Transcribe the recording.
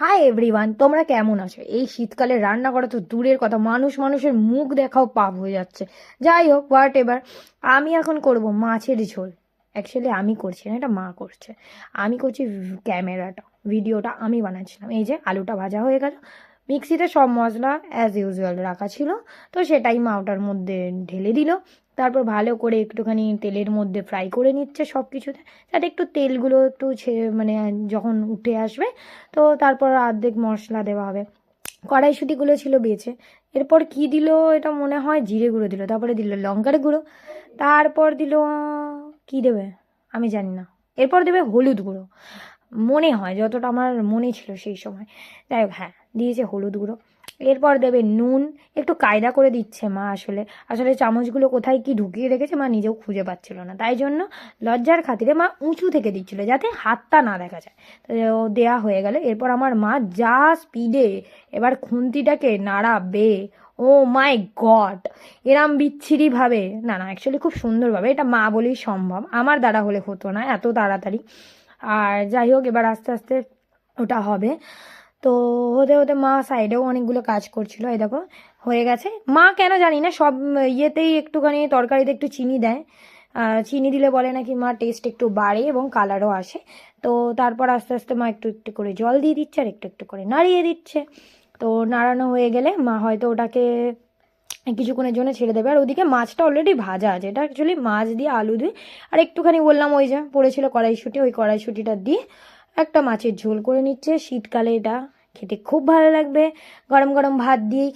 Hi everyone তোমরা কেমন আছো? এই শীতকালে রান্না করা তো দূরের কথা। মানুষ মানুষের মুখ দেখাও পাপ হয়ে যাচ্ছে। যাই হোক হোয়াট এবার আমি এখন করব মাছের ঝোল। অ্যাকচুয়ালি আমি করছি না, এটা মা করছে। আমি করছি ক্যামেরাটা, ভিডিওটা আমি বানাচ্ছিলাম। এই যে আলুটা ভাজা হয়ে গেল। মিক্সিতে সব মশলা অ্যাজ ইউজুয়াল রাখা ছিল। তো সেটাই মা ওটার মধ্যে ঢেলে দিল। তারপর ভালো করে একটুখানি তেলের মধ্যে ফ্রাই করে নিচ্ছে সব কিছুতে যাতে একটু তেলগুলো একটু ছেড়ে মানে যখন উঠে আসবে, তো তারপর অর্ধেক মশলা দেওয়া হবে। কড়াইশুটিগুলো ছিল বেছে। এরপর কি দিল এটা মনে হয়? জিরে গুঁড়ো দিল। তারপরে দিল লঙ্কার গুঁড়ো। তারপর দিল, কি দেবে? আমি জানি না। এরপর দেবে হলুদ গুঁড়ো। মনে হয়, যতটা আমার মনে ছিল সেই সময়। যাই হ্যাঁ দিয়েছে হলুদ গুঁড়ো। এরপর দেবে নুন। একটু কায়দা করে দিচ্ছে মা আসলে। আসলে চামচগুলো কোথায় কি ঢুকিয়ে রেখেছে মা নিজেও খুঁজে পাচ্ছিল না। তাই জন্য লজ্জার খাতিরে মা উঁচু থেকে দিচ্ছিল যাতে হাতটা না দেখা যায়। দেয়া হয়ে গেল। এরপর আমার মা যা স্পিডে এবার খুন্তিটাকে নাড়াবে। ও মাই গড! এরম বিচ্ছিরিভাবে না না অ্যাকচুয়ালি খুব সুন্দরভাবে। এটা মা বলেই সম্ভব। আমার দ্বারা হলে হতো না এত তাড়াতাড়ি। আর যাই হোক, এবার আস্তে আস্তে ওটা হবে। তো হতে হতে মা সাইডেও অনেকগুলো কাজ করছিল, এই দেখো, হয়ে গেছে। মা কেন জানি না, সব ইয়েতেই একটুখানি তরকারিতে একটু চিনি দেয়। চিনি দিলে বলে নাকি মা টেস্ট একটু বাড়ে এবং কালারও আসে। তো তারপর আস্তে আস্তে মা একটু একটু করে জল দিয়ে দিচ্ছে আর একটু একটু করে নাড়িয়ে দিচ্ছে। তো নাড়ানো হয়ে গেলে মা হয়তো ওটাকে কিছুক্ষণের জন্য ছেড়ে দেবে। আর ওদিকে মাছটা অলরেডি ভাজা আছে। এটা অ্যাকচুয়ালি মাছ দিয়ে আলু দিয়ে। আর একটুখানি বললাম ওই যে পড়েছিল কড়াইশুঁটি, ওই কড়াইশুঁটিটা দিয়ে একটা মাছের ঝোল করে নিচ্ছে, শীতকালে এটা খেতে খুব ভালো লাগবে। গরম গরম ভাত দিয়েই